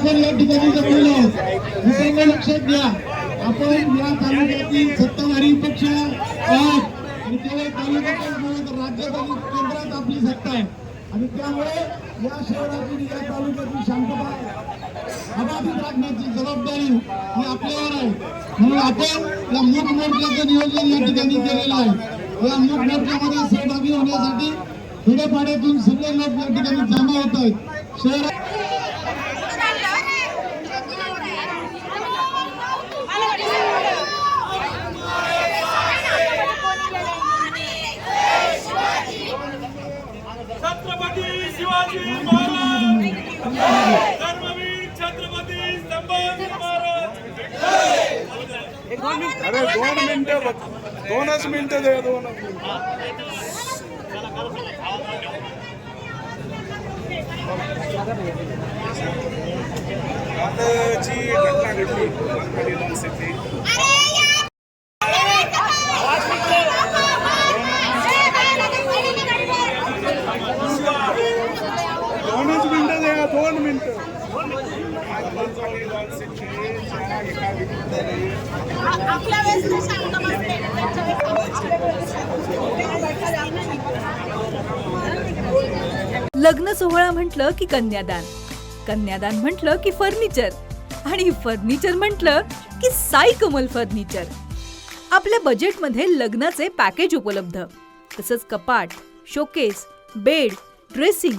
आपण या ठिकाणी जमलेलो आहोत. मित्रांनो लक्षात घ्या. आपण या तालुक्यातील सत्ताधारी पक्ष आहोत. आणि केवळ तालुक्यातच नव्हे तर राज्यात आणि केंद्रात आपली सत्ता आहे. आणि त्यामुळे या शहरातील या तालुक्यातील शांतता अबाधित राखण्याची जबाबदारी ही आपल्यावर आहे. म्हणून आपण या मूक मोर्चाचं नियोजन या ठिकाणी केलेलं आहे. या मूक मोर्चामध्ये सहभागी होण्यासाठी खेडेपाड्यातून सगळे लोक या ठिकाणी जमा होत आहेत. शहरात अरे दोन मिनिटं दोनच मिनिटं दे दोनच मिनिटं. कालची घटना घडली मालपाडी लोणसेची दोनच मिनिटं द्या दोन मिनिटं. आपल्या वेळेस शांत त्यांच्या लग्न सोहळा म्हटलं की कन्यादान. कन्यादान म्हटलं की फर्निचर. आणि फर्निचर म्हटलं की साई कमल फर्निचर. आपल्या बजेटमध्ये लग्नाचे पॅकेज उपलब्ध. तसंच कपाट showcase bed dressing